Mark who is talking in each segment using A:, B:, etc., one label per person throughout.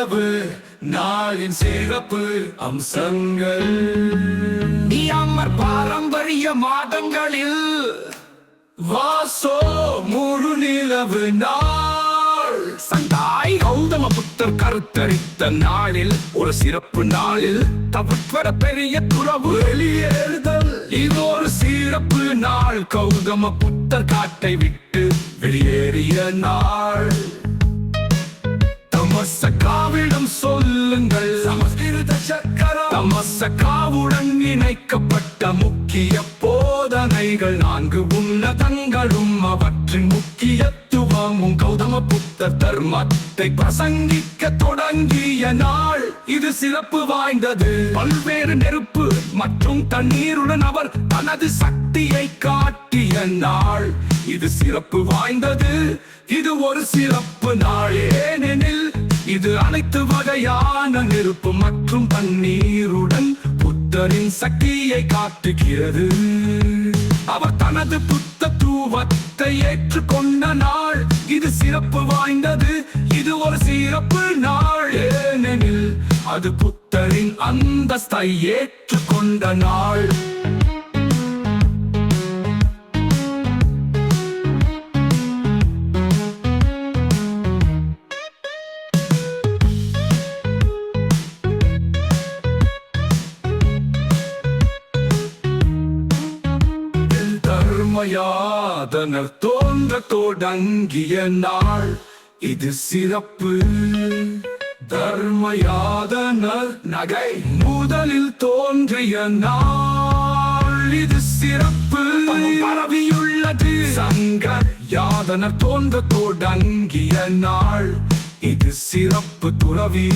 A: இரவு நாளின் சிறப்பு அம்சங்கள். அமர் பாரம்பரிய மாதங்களில் வாசோ முழு நிலவு நாள். சந்தாய் கௌதம புத்தர் கருத்தரித்த நாளில் ஒரு சிறப்பு நாளில் தவிர்ப்பட பெரிய துறவு வெளியேறுதல். இது ஒரு சிறப்பு நாள். கௌதம புத்தர் காட்டை விட்டு வெளியேறிய நாள். தமசகாவிடம் சக்கரம் இணைக்கப்பட்ட முக்கிய போதனைகள் நான்கு உன்னதங்களும் அவற்றின் முக்கியத்துவமும் கௌதம புத்த தர்மத்தை பிரசங்கிக்க தொடங்கிய நாள் இது சிறப்பு வாய்ந்தது. பல்வேறு நெருப்பு மற்றும் தண்ணீருடன் அவர் தனது சக்தியை காட்டிய நாள் இது சிறப்பு வாய்ந்தது. இது ஒரு சிறப்பு நாள். ஏனெனில் இது அனைத்து வகையான நெருப்பு மற்றும் தண்ணீருடன் புத்தரின் சக்தியை காட்டுகிறது. அவர் தனது புத்த தூவத்தை ஏற்றுக்கொண்ட நாள். இது சிறப்பு வாய்ந்தது. இது ஒரு சிறப்பு நாள். ஏனெனில் அது புத்தரின் அந்தஸ்தை ஏற்றுக்கொண்ட நாள். தர்மயாதனர் தோன்ற தொடங்கிய நாள். இது சிறப்பு. தர்மயாதனர் நகை முதலில் தோன்றிய நாள். இது சிறப்பு. பரவியுள்ளது. சங்க யாதனர் தோன்ற தொடங்கிய நாள். இது சிறப்பு துறவி.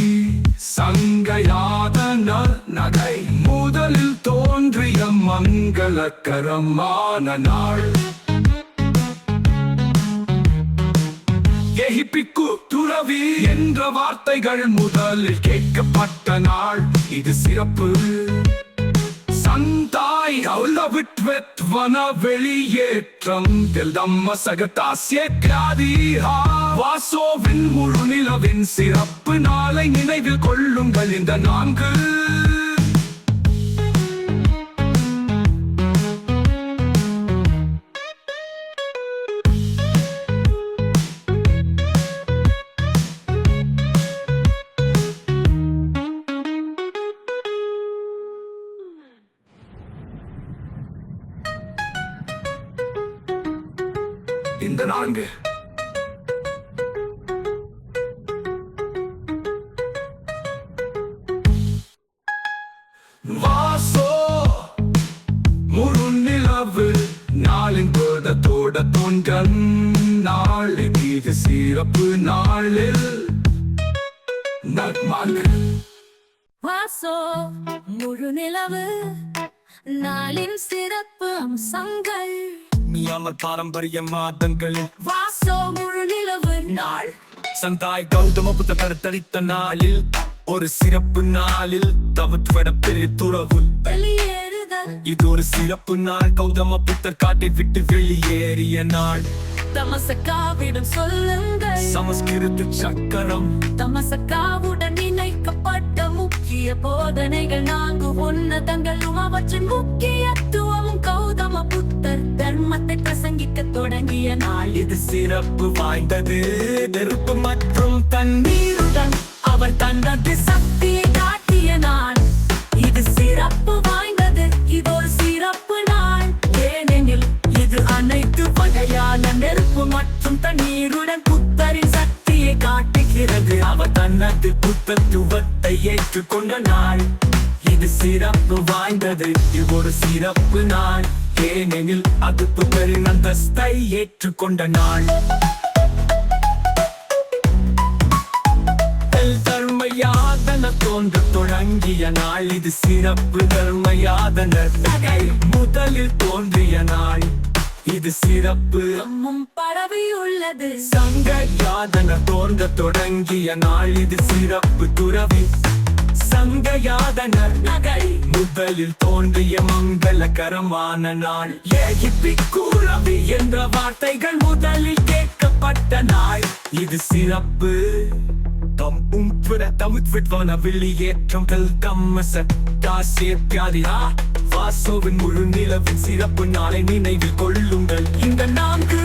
A: சங்கயாதனர் நகை முதலில் தோன்றிய மங்களகரமான நாள். எகிப்பிக்கு துறவி என்ற வார்த்தைகள் முதலில் கேட்கப்பட்ட நாள். இது சிறப்பு. சந்தாய் அவுலவிட்வெத்வன வெளியேற்றம். தெல்தம்ம சகதாசிய கிராதிஹா வாசோவின் முழு நிலவின் சிறப்பு. நாளை நினைவில் கொள்ளுங்கள் இந்த நான்கு. இந்த நான்கு. வாசோ முருநிலவு நாளின் குதத்தோட தோன்றன் நாள் மீது சிறப்பு நாளில். நட்மாக்கு
B: வாசோ முழு நிலவு நாளின் சிறப்பு அம்சங்கள்.
A: மியாமர் பாரம்பரிய மாதங்கள்
B: வாசோ முழு நிலவு நாள்
A: சந்தாய் கௌதம புத்த கருத்தளித்த நாளில் ஒரு சிறப்பு நாளில் தவற்றுவட பெரிய துறவு. இது ஒரு சிறப்பு நாள் கௌதம புத்தர் காட்டை விட்டு வெளியேறிய நாள்.
B: தமசக்காவிடம் சொல்லுங்கள்.
A: சமஸ்கிருத சக்கரம்.
B: தமசக்காவுடன் இணைக்கப்பட்ட முக்கிய போதனைகள் நான்கு உன்னதங்களும் அவற்றின் முக்கியத்துவமும் பிரசங்கிக்க தொடங்கிய நாள்.
A: இது சிறப்பு வாய்ந்தது. நெருப்பு மற்றும் தண்ணீருடன்
B: அவர் தனது சக்தியை காட்டிய நான் இது சிறப்பு வாய்ந்தது. இது ஒரு சிறப்பு நாள். ஏனெனில் இது அனைத்து வகையான நெருப்பு மற்றும் தண்ணீருடன் புத்தரின் சக்தியை காட்டுகிறது.
A: அவர் தன்னது புத்தத்துவத்தை ஏற்றுக்கொண்ட நாள். இது சிறப்பு வாய்ந்தது. இது ஒரு சிறப்பு நாள். ஏனெனில் அது புத்தரின் அந்தஸ்தை ஏற்றுக்கொண்ட நாள். தர்மயாதன தோன்ற தொடங்கிய நாள். இது சிறப்பு தர்மயாதனர் முதலில் தோன்றிய நாள். இது சிறப்பு.
B: பரவியுள்ளது
A: சங்க யாதன தோன்ற தொடங்கிய நாள். இது சிறப்பு துறவி. சங்க யாதனர் நகை முதலில் தோன்றிய மங்களகரமான நாள். ஏகிப்பி கூறவி என்ற வார்த்தைகள் முதலில் கேட்கப்பட்ட நாள். இது சிறப்பு.
C: damit wird vana வெளியேற்றம் வெல்கம்மச தாசிய பியாரியா வாசோவின் முழு நிலவின் சிறப்பு நாளை நினைவில் கொள்ளுங்கள். இந்த நான்கு